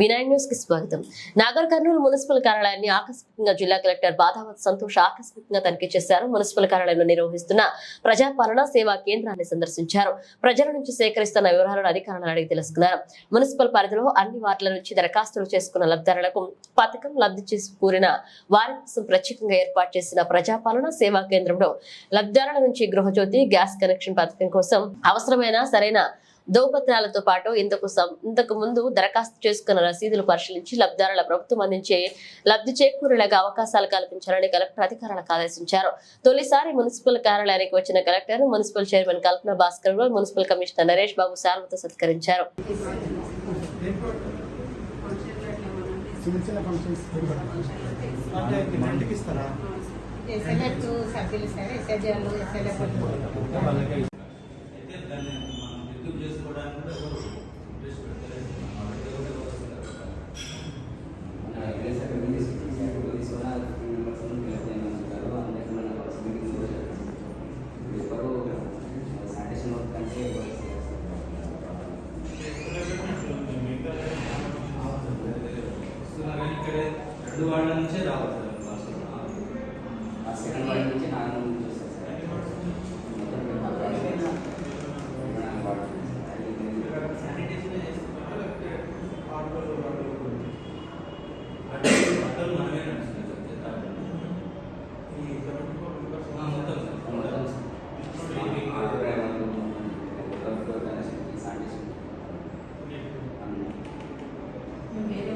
వినాయక్ న్యూస్కి స్వాగతం. నాగర్ కర్నూలు మున్సిపల్ కార్యాలయాన్ని ఆకస్మికంగా జిల్లా కలెక్టర్ బాధావత్ సంతోష్ ఆకస్మికంగా తనిఖీ చేశారు. మున్సిపల్ కార్యాలయంలో నిర్వహిస్తున్న ప్రజాపాలన సేవా కేంద్రాన్ని సందర్శించారు. ప్రజల నుంచి సేకరిస్తున్న వివరాలను అధికారులను అడిగి తెలుసుకున్నారు. మున్సిపల్ పరిధిలో అన్ని వార్డుల నుంచి దరఖాస్తులు చేసుకున్న లబ్ధిదారులకు పథకం లబ్ధి చేసి కూరిన వారి కోసం ప్రత్యేకంగా ఏర్పాటు చేసిన ప్రజాపాలన సేవా కేంద్రంలో లబ్ధిదారుల నుంచి గృహజ్యోతి గ్యాస్ కనెక్షన్ పథకం కోసం అవసరమైన సరైన దోపత్రాలతో పాటు ఇంతకు సం- ఇంతకు ముందు దరఖాస్తు చేసుకున్న రసీదులు పరిశీలించి లబ్ధిదారుల ప్రభుత్వం అందించే లబ్ధి చేకూరేలాగా అవకాశాలు కల్పించాలని కలెక్టర్ అధికారులకు ఆదేశించారు. తొలిసారి మున్సిపల్ కార్యాలయానికి వచ్చిన collector municipal chairman Kalpana Bhaskar Rao, municipal commissioner Naresh Babu శాల్వతో సత్కరించారు. చిన్న చిన్న ఫంక్షన్స్ అంటే రెంట్కి ఇస్తారా? ఎస్ఎల్ఎఫ్ సభ్యులు సార్ ఎస్ఐజీఆర్లు ఎస్ఎల్ఎఫ్ అయితే దాన్ని మనం రిక్రూట్ చేసుకోవడానికి కూడా ఎవరు ఇంట్రెస్ట్ పెట్టలేదు కాబట్టి ఎవరు వస్తారు వస్తున్నారు కానీ ఇక్కడే రెండు వాళ్ళ నుంచే రావాలి వేరే